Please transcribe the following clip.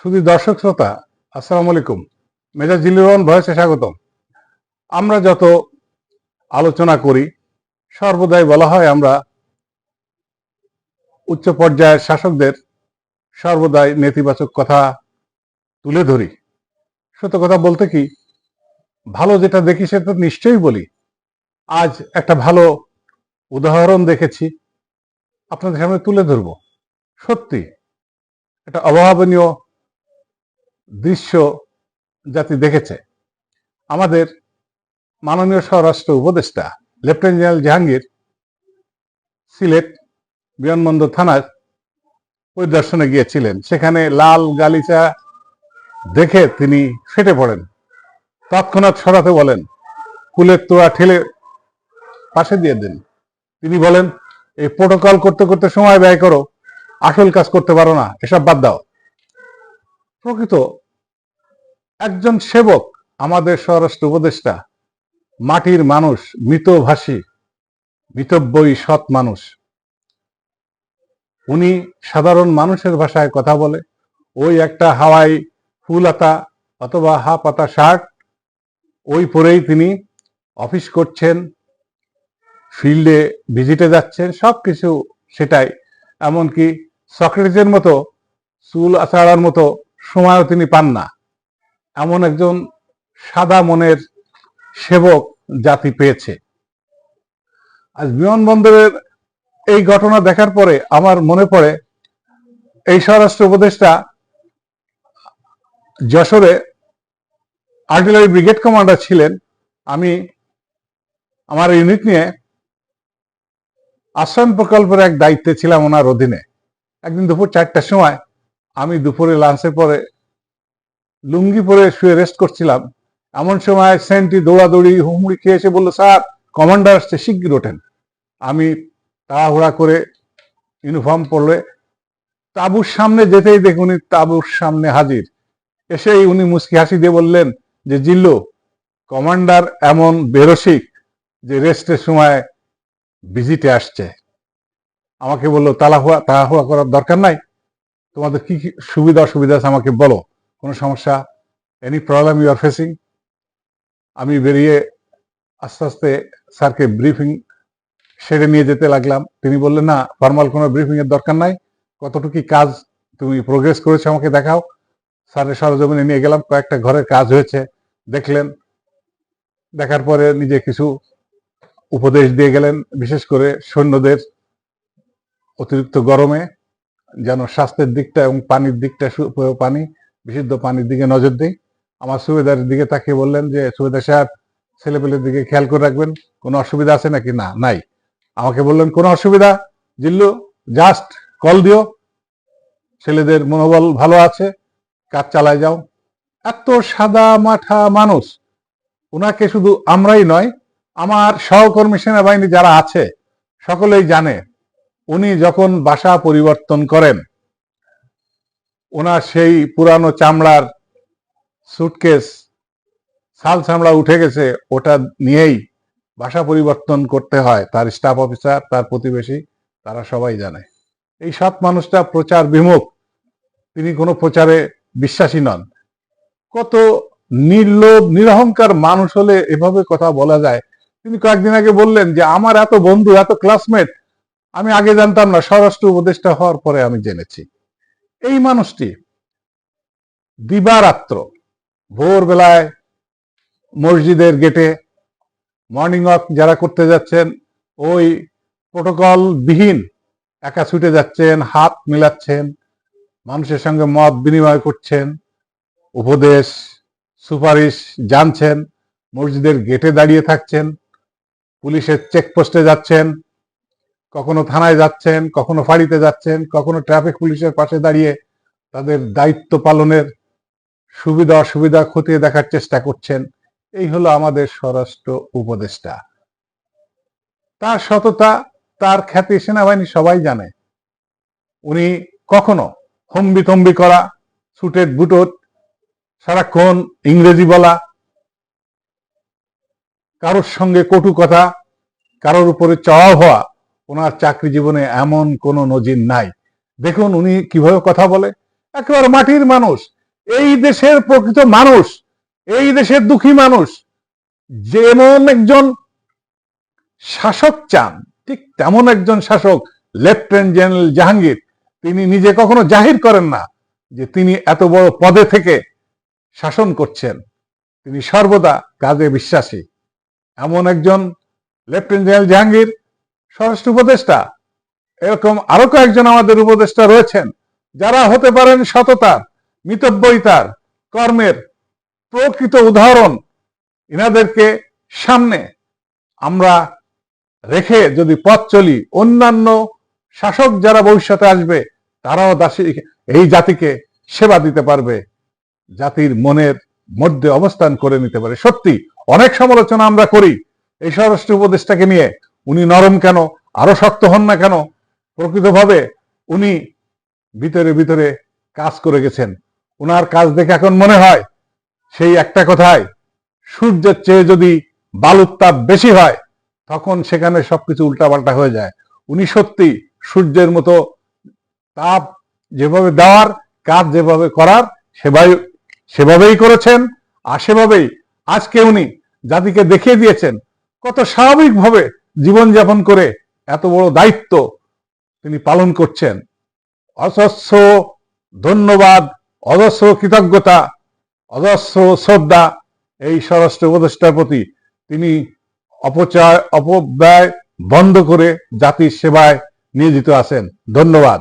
শুধু দর্শক শ্রোতা, আসসালামু আলাইকুম। মেজর জিল্লুর রহমান ভয়েসে স্বাগতম। আমরা যত আলোচনা করি, সর্বদাই বলা হয় আমরা উচ্চ পর্যায়ের শাসকদের সর্বদাই নেতিবাচক কথা তুলে ধরি। সত্য কথা বলতে কি, ভালো যেটা দেখি সেটা নিশ্চয়ই বলি। আজ একটা ভালো উদাহরণ দেখেছি, আপনাদের সামনে তুলে ধরব। সত্যি, একটা অভাবনীয় দৃশ্য জাতি দেখেছে। আমাদের মাননীয় স্বরাষ্ট্র উপদেষ্টা, লেফটেন্যান্ট জেনারেল জাহাঙ্গীর, সিলেট বিমানবন্দর থানার পরিদর্শনে গিয়েছিলেন। সেখানে লাল গালিচা দেখে তিনি ফেটে পড়েন। তৎক্ষণাৎ সরাতে বলেন, কুলের তোয়া ঠেলে পাশে দিয়ে দেন। তিনি বলেন, এই প্রোটোকল করতে করতে সময় ব্যয় করো, আসল কাজ করতে পারো না, এসব বাদ দাও। প্রকৃত একজন সেবক, আমাদের স্বরাষ্ট্র উপদেষ্টা, মাটির মানুষ, মৃতভাষী, মিতব্যয়ী সৎ মানুষ। উনি সাধারণ মানুষের ভাষায় কথা বলে, ওই একটা হাওয়াই ফুলাতা অথবা হা পাতা শার্ট ওই পরেই তিনি অফিস করছেন, ফিল্ডে ভিজিটে যাচ্ছেন সব কিছু সেটাই। এমনকি সক্রেটিসের মতো, চুল আছাড়ার মতো সময়ও তিনি পান না। এমন একজন সাদা মনের সেবক জাতি পেয়েছে। আজ বিমানবন্দরের এই ঘটনা দেখার পরে আমার মনে পড়ে, এই স্বরাষ্ট্র উপদেষ্টা যশোরে আর্টিলারি ব্রিগেড কমান্ডার ছিলেন। আমি আমার ইউনিট নিয়ে আশ্রয়ণ প্রকল্পের এক দায়িত্বে ছিলাম ওনার অধীনে। একদিন দুপুর চারটার সময় আমি দুপুরে লাঞ্চের পরে লুঙ্গি পরে শুয়ে রেস্ট করছিলাম। এমন সময় সেন্টি দৌড়াদৌড়ি, হুমড়ি খেয়ে এসে বলল, স্যার কমান্ডার আসছে শিগগির ওঠেন। আমি তাড়াহুড়া করে ইউনিফর্ম পরলে তাঁবুর সামনে যেতেই দেখুন উনি তাঁবুর সামনে হাজির। এসেই উনি মুস্কি হাসি দিয়ে বললেন, যে জিল্লু কমান্ডার এমন বেরসিক যে রেস্টের সময় ভিজিটে আসছে। আমাকে বলল, তালাহুয়া তাড়াহুয়া করার দরকার নাই? তোমাদের কি কি সুবিধা অসুবিধা আছে আমাকে বলো। কোনো সমস্যা? Any problem you are facing আমি বেরিয়ে আস্তে আস্তে স্যারকে ব্রিফিং সেরে নিয়ে যেতে লাগলাম। তিনি বললেন, না ফর্মাল কোনো ব্রিফিং এর দরকার নাই। কতটুকু কাজ তুমি প্রোগ্রেস করেছ আমাকে দেখাও। স্যারের সরজমিনে নিয়ে গেলাম, কয়েকটা ঘরের কাজ হয়েছে। দেখলেন, দেখার পরে নিজে কিছু উপদেশ দিয়ে গেলেন, বিশেষ করে সৈন্যদের অতিরিক্ত গরমে। যেন স্বাস্থ্যের দিকটা এবং পানির দিকটা পানি, বিশুদ্ধ পানির দিকে নজর দিই। আমার সুবিধার দিকে তাকিয়ে বললেন যে সুবিধা সাহেব, ছেলেপেলের দিকে খেয়াল করে রাখবেন, কোনো অসুবিধা আছে নাকি? না, নাই। আমাকে বললেন, কোনো অসুবিধা? জিল্লু, জাস্ট কল দিও। ছেলেদের মনোবল ভালো আছে, কাজ চালায় যাও। এত সাদা মাঠা মানুষ ওনাকে শুধু আমরাই নয়, আমার সহকর্মী সেনাবাহিনী যারা আছে, সকলেই জানে উনি যখন বাসা পরিবর্তন করেন ওনার সেই পুরানো চামড়ার সুটকেস সাল চামড়া উঠে গেছে, ওটা নিয়েই বাসা পরিবর্তন করতে হয়। তার স্টাফ অফিসার তার প্রতিবেশী, তারা সবাই জানে। এই সৎ মানুষটা প্রচার বিমুখ। তিনি কোনো প্রচারে বিশ্বাসী নন। কত নির্লোভ, নিরহংকার মানুষ হলে এভাবে কথা বলা যায়। তিনি কয়েকদিন আগে বললেন যে, আমার এত বন্ধু, এত ক্লাসমেট আমি আগে জানতাম না, স্বরাষ্ট্র উপদেষ্টা হওয়ার পরে আমি জেনেছি। এই মানুষটি দিবারাত্র ভোরবেলায় মসজিদের গেটে মর্নিং ওয়াক যারা করতে যাচ্ছেন, ওই প্রোটোকল বিহীন একা ছুটে যাচ্ছেন, হাত মিলাচ্ছেন, মানুষের সঙ্গে মত বিনিময় করছেন, উপদেশ, সুপারিশ জানছেন, মসজিদের গেটে দাঁড়িয়ে থাকছেন, পুলিশের চেকপোস্টে যাচ্ছেন কখনো থানায় যাচ্ছেন, কখনো ফাঁড়িতে যাচ্ছেন, কখনো ট্রাফিক পুলিশের পাশে দাঁড়িয়ে তাদের দায়িত্ব পালনের সুবিধা অসুবিধা খতিয়ে দেখার চেষ্টা করছেন। এই হলো আমাদের স্বরাষ্ট্র উপদেষ্টা। তার সততা, তার খ্যাতি সেনাবাহিনী সবাই জানে। উনি কখনো হম্বি তম্বি করা সুটের বুটোট, সারাক্ষণ ইংরেজি বলা, কারোর সঙ্গে কটু কথা, কারোর উপরে চড়াও হওয়া ওনার চাকরি জীবনে এমন কোনো নজির নাই। দেখুন উনি কীভাবে কথা বলে। একেবারে মাটির মানুষ। এই দেশের প্রকৃত মানুষ। এই দেশের দুঃখী মানুষ। যেমন একজন শাসক চান, ঠিক তেমন একজন শাসক লেফটেন্যান্ট জেনারেল জাহাঙ্গীর। তিনি নিজে কখনো জাহির করেন না যে তিনি এত বড় পদে থেকে শাসন করছেন। তিনি সর্বদা কাজে বিশ্বাসী। এমন একজন লেফটেন্যান্ট জেনারেল জাহাঙ্গীর স্বরাষ্ট্র উপদেষ্টা, এরকম আরও কয়েকজন আমাদের উপদেষ্টা রয়েছেন, যারা হতে পারেন সততার, মিতব্যয়িতার, কর্মের প্রকৃত উদাহরণ ইনাদেরকে সামনে আমরা রেখে যদি পথ চলি, অন্যান্য শাসক যারা ভবিষ্যতে আসবে, তারাও দাসী, এই জাতিকে সেবা দিতে পারবে, জাতির মনের মধ্যে অবস্থান করে নিতে পারে। সত্যি, অনেক সমালোচনা আমরা করি এই স্বরাষ্ট্র উপদেষ্টাকে নিয়ে। উনি নরম কেন? আরও শক্ত হন না কেন? প্রকৃতভাবে উনি ভিতরে ভিতরে কাজ করে গেছেন। ওনার কাজ দেখে এখন মনে হয় সেই একটা কথায় সূর্যের চেয়ে যদি বালুর তাপ বেশি হয়, তখন সেখানে সবকিছু উল্টাপাল্টা হয়ে যায়। উনি সত্যি সূর্যের মতো তাপ যেভাবে দেওয়ার, কাজ যেভাবে করার, সেভাবে, সেভাবেই করেছেন। আর সেভাবেই আজকে উনি জাতিকে দেখিয়ে দিয়েছেন কত স্বাভাবিকভাবে জীবনযাপন করে এত বড় দায়িত্ব তিনি পালন করছেন। অজস্র ধন্যবাদ, অজস্র কৃতজ্ঞতা, অজস্র শ্রদ্ধা এই স্বরাষ্ট্র উপদেষ্টার প্রতি তিনি অপচয়, অপব্যয় বন্ধ করে জাতির সেবায় নিয়োজিত আছেন। ধন্যবাদ।